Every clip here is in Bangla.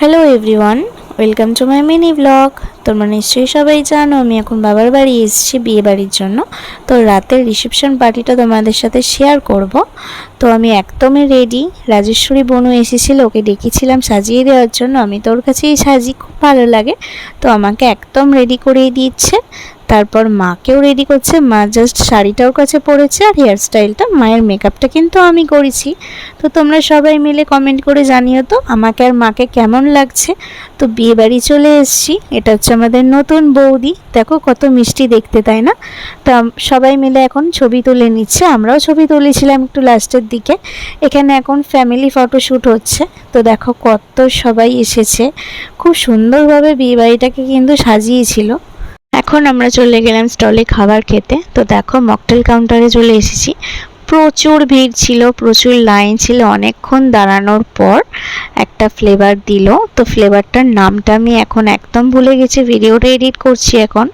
Hello everyone welcome to my mini blog তোমরা নিশ্চয়ই সবাই জানো, আমি এখন বাবার বাড়ি এসেছি বিয়ে বাড়ির জন্য। তো রাতের রিসেপশন পার্টিটা তোমাদের সাথে শেয়ার করব। তো আমি একদমই রেডি রাজেশ্বরী বনু এসেছিল, ওকে ডেকেছিলাম সাজিয়ে দেওয়ার জন্য। আমি তোর কাছেই সাজি, খুব ভালো লাগে। তো আমাকে একদম রেডি করিয়ে দিচ্ছে তারপর মাকেও রেডি করছে, মা জাস্ট শাড়িটা ওর কাছে পরেছে আর হেয়ার স্টাইলটা মায়ের মেকআপটা কিন্তু আমি করেছি। তো তোমরা সবাই মিলে কমেন্ট করে জানিও তো আমাকে আর মাকে কেমন লাগছে। তো বিয়ে বাড়ি চলে এসেছি, এটা হচ্ছে আমাদের নতুন বৌদি। দেখো কত মিষ্টি দেখতে, তাই না? তো সবাই মিলে এখন ছবি তুলে নিচ্ছে, আমরাও ছবি তুলেছিলাম একটু লাস্টের দিকে। এখানে এখন ফ্যামিলি ফটোশ্যুট হচ্ছে, তো দেখো কত সবাই এসেছে। খুব সুন্দরভাবে বিয়ে বাড়িটাকে কিন্তু সাজিয়েছিল। এখন আমরা চলে গেলাম স্টলে খাবার খেতে। তো দেখো, মকটেল কাউন্টারে চলে এসেছি। প্রচুর ভিড় ছিল, প্রচুর লাইন ছিল। অনেকক্ষণ দাঁড়ানোর পর একটা ফ্লেভার দিল। তো ফ্লেভারটার নামটা আমি এখন একদম ভুলে গেছি। ভিডিওটা এডিট করছি এখন।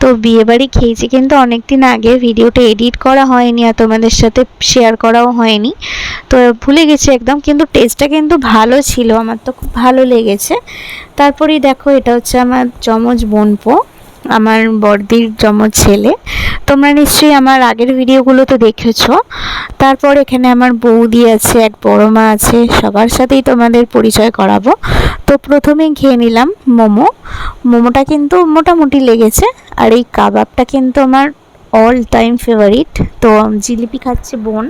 তো বিয়েবাড়ি খেয়েছি কিন্তু অনেক দিন আগে। ভিডিওটা এডিট করা হয়নি আর তোমাদের সাথে শেয়ার করাও হয়নি। তো ভুলে গেছি একদম, কিন্তু টেস্টটা কিন্তু ভালো ছিল। আমার তো খুব ভালো লেগেছে। তারপরেই দেখো, এটা হচ্ছে আমার যমজ বোনপো। আমার বড়দির যমজ ছেলে। তোমরা নিশ্চয়ই আমার আগের ভিডিওগুলো তো দেখেছ। তারপর এখানে আমার বৌদি আছে, এক বড় মা আছে, সবার সাথেই তোমাদের পরিচয় করাবো। তো প্রথমেই খেয়ে নিলাম মোমো। মোমোটা কিন্তু মোটামুটি লেগেছে, আর এই কাবাবটা কিন্তু আমার অল টাইম ফেভারিট তো জিলিপি খাচ্ছে বোন।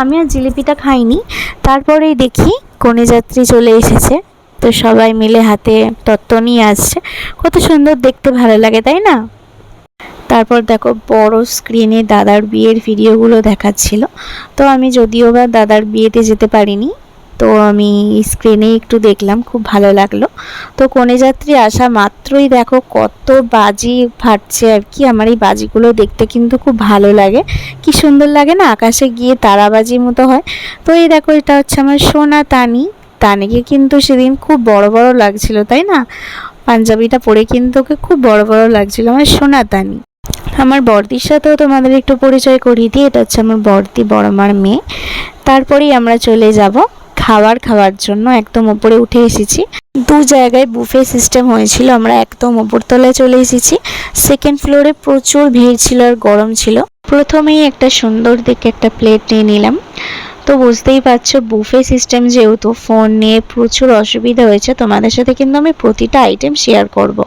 আমি আর জিলিপিটা খাইনি। তারপরেই দেখি কনে যাত্রী চলে এসেছে। তো সবাই মিলে হাতে তত্ত্ব নিয়ে আসছে। কত সুন্দর দেখতে ভালো লাগে, তাই না? তারপর দেখো, বড় স্ক্রিনে দাদার বিয়ের ভিডিওগুলো দেখাচ্ছিল। তো আমি যদিও বা দাদার বিয়েতে যেতে পারিনি, তো আমি স্ক্রিনে একটু দেখলাম, খুব ভালো লাগল। তো কনে যাত্রী আসা মাত্রই দেখো কত বাজি ফাটছে আর কি, আমার এই বাজিগুলো দেখতে কিন্তু খুব ভালো লাগে। কি সুন্দর লাগে না, আকাশে গিয়ে তারাবাজির মতো হয়। তো এই দেখো, এটা হচ্ছে আমার সোনা তানি। তানিকে কিন্তু সেদিন খুব বড় বড় লাগছিল, তাই না? পাঞ্জাবিটা পরে কিন্তু ওকে খুব বড় বড় লাগছিল, আমার সোনা তানি। আমার বর্দির সাথেও তোমাদের একটু পরিচয় করিয়ে দিই, এটা হচ্ছে আমার বর্দি বড় মার মেয়ে। তারপরেই আমরা চলে যাব খাবার খাওয়ার জন্য, একদম ওপরে উঠে এসেছি। দু জায়গায় বুফে সিস্টেম হয়েছিল, আমরা একদম ওপরতলায় চলে এসেছি। সেকেন্ড ফ্লোরে প্রচুর ভিড় ছিল আর গরম ছিল। প্রথমেই একটা সুন্দর দেখে একটা প্লেট নিয়ে নিলাম। তো বুঝতেই পারছ বুফে সিস্টেম যেহেতু ফোন নিয়ে প্রচুর অসুবিধা হয়েছে, তোমাদের সাথে কিন্তু আমি প্রতিটা আইটেম শেয়ার করব।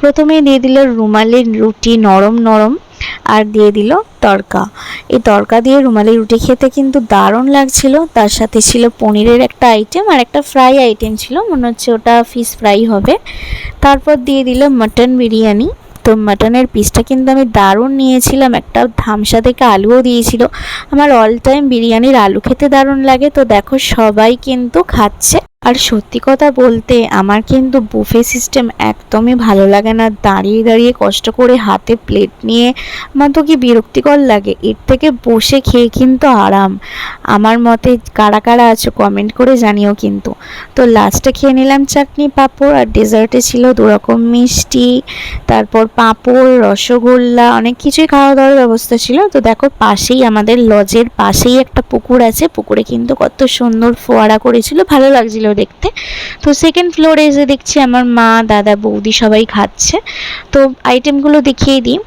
প্রথমে দিয়ে দিল রুমালি রুটি নরম নরম, আর দিয়ে দিল তড়কা এই তড়কা দিয়ে রুমালি রুটি খেতে কিন্তু দারুণ লাগছিল, তার সাথে ছিল পনিরের একটা আইটেম আর একটা ফ্রাই আইটেম ছিল, মনে হচ্ছে ওটা ফিশ ফ্রাই হবে। তারপর দিয়ে দিল মাটন বিরিয়ানি। তো মাটনের পিসটা কিন্তু আমি দারুণ নিয়েছিলাম। একটা ধামসা থেকে আলুও দিয়েছিল। আমার অল টাইম বিরিয়ানির আলু খেতে দারুণ লাগে। তো দেখো সবাই কিন্তু খাচ্ছে। আর সত্যি কথা বলতে আমার কিন্তু বুফে সিস্টেম একদমই ভালো লাগে না। দাঁড়িয়ে দাঁড়িয়ে কষ্ট করে হাতে প্লেট নিয়ে আমার তো কি বিরক্তিকর লাগে? এর থেকে বসে খেয়ে কিন্তু আরাম। আমার মতে কারা কারা আছো কমেন্ট করে জানিও কিন্তু। তো লাস্টে খেয়ে নিলাম চাটনি, পাঁপড় আর ডেজার্টে ছিল দুরকম মিষ্টি, তারপর পাঁপড়, রসগোল্লা, অনেক কিছুই খাওয়া দাওয়ার ব্যবস্থা ছিল। তো দেখো পাশেই আমাদের লজের পাশেই একটা পুকুর আছে। পুকুরে কিন্তু কত সুন্দর ফোয়ারা করেছিল। ভালো লাগছিল দেখতে। তো সেকেন্ড ফ্লোরে এসে দেখছি আমার মা, দাদা, বৌদি সবাই খাচ্ছে। তো আইটেমগুলো দেখিয়ে দিই।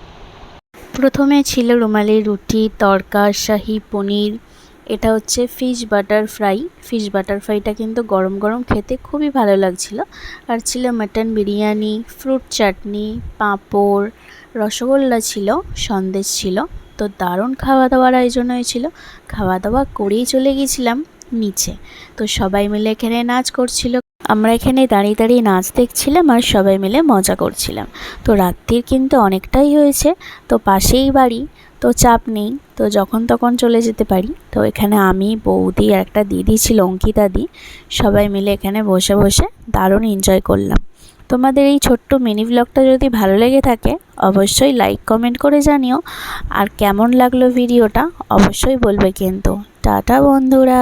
প্রথমে ছিল রুমালি রুটি, তরকা, শাহি, পনির। এটা হচ্ছে fish butter fry fish butter ফ্রাইটা কিন্তু গরম গরম খেতে খুবই ভালো লাগছিল। আর ছিল মাটন বিরিয়ানি ফ্রুট চাটনি পাঁপড়, রসগোল্লা ছিল, সন্দেশ ছিল। তো দারুণ খাওয়া দাওয়ার আয়োজন হয়েছিল। খাওয়া দাওয়া করেই চলে গেছিলাম নিচে। তো সবাই মিলে এখানে নাচ করছিল। আমরা এখানে দাঁড়িয়ে দাঁড়িয়ে নাচ দেখছিলাম আর সবাই মিলে মজা করছিলাম। তো রাত্রির কিন্তু অনেকটাই হয়েছে। তো পাশেই বাড়ি, তো চাপ নেই। তো যখন তখন চলে যেতে পারি। তো এখানে আমি, বৌদি আর একটা দিদি ছিল, অঙ্কিতা দি, সবাই মিলে এখানে বসে বসে দারুণ এনজয় করলাম। তোমাদের এই ছোট্ট মিনি ব্লগটা যদি ভালো লেগে থাকে, অবশ্যই লাইক কমেন্ট করে জানিও। আর কেমন লাগল ভিডিওটা, অবশ্যই বলবে কিন্তু। টাটা বন্ধুরা।